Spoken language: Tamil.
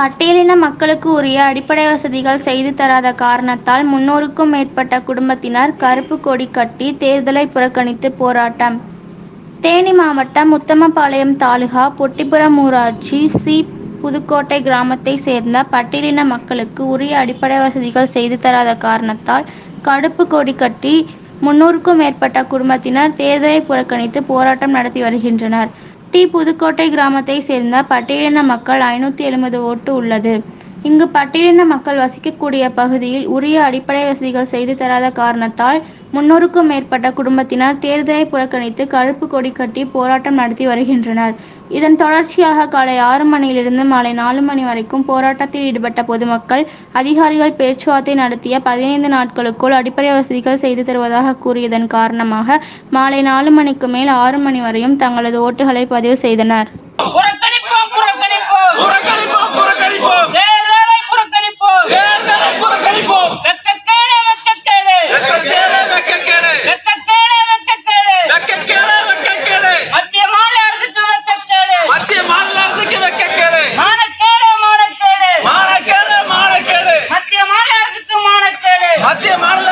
பட்டியலின மக்களுக்கு உரிய அடிப்படை வசதிகள் செய்து தராத காரணத்தால் முன்னூறுக்கும் மேற்பட்ட குடும்பத்தினர் கருப்பு கொடி கட்டி தேர்தலை புறக்கணித்து போராட்டம். தேனி மாவட்டம் உத்தமபாளையம் தாலுகா பொட்டிபுரம் ஊராட்சி சி. புதுக்கோட்டை கிராமத்தை சேர்ந்த பட்டியலின மக்களுக்கு உரிய அடிப்படை வசதிகள் செய்து தராத காரணத்தால் கருப்பு கொடி கட்டி முன்னூறுக்கும் மேற்பட்ட குடும்பத்தினர் தேர்தலை புறக்கணித்து போராட்டம் நடத்தி வருகின்றனர். டி புதுக்கோட்டை கிராமத்தை சேர்ந்த பட்டியலின மக்கள் ஐநூற்றி எழுபது ஓட்டு உள்ளது. இங்கு பட்டியலின மக்கள் வசிக்கக்கூடிய பகுதியில் உரிய அடிப்படை வசதிகள் செய்து தராத காரணத்தால் முன்னூறுக்கும் மேற்பட்ட குடும்பத்தினர் தேர்தலை புறக்கணித்து கருப்பு கொடி கட்டி போராட்டம் நடத்தி வருகின்றனர். இதன் தொடர்ச்சியாக காலை ஆறு மணியிலிருந்து மாலை நாலு மணி வரைக்கும் போராட்டத்தில் ஈடுபட்ட பொதுமக்கள் அதிகாரிகள் பேச்சுவார்த்தை நடத்திய பதினைந்து நாட்களுக்குள் அடிப்படை வசதிகள் செய்து தருவதாக கூறியதன் காரணமாக மாலை நாலு மணிக்கு மேல் ஆறு மணி வரையும் தங்களது ஓட்டுகளை பதிவு செய்தனர். மாநில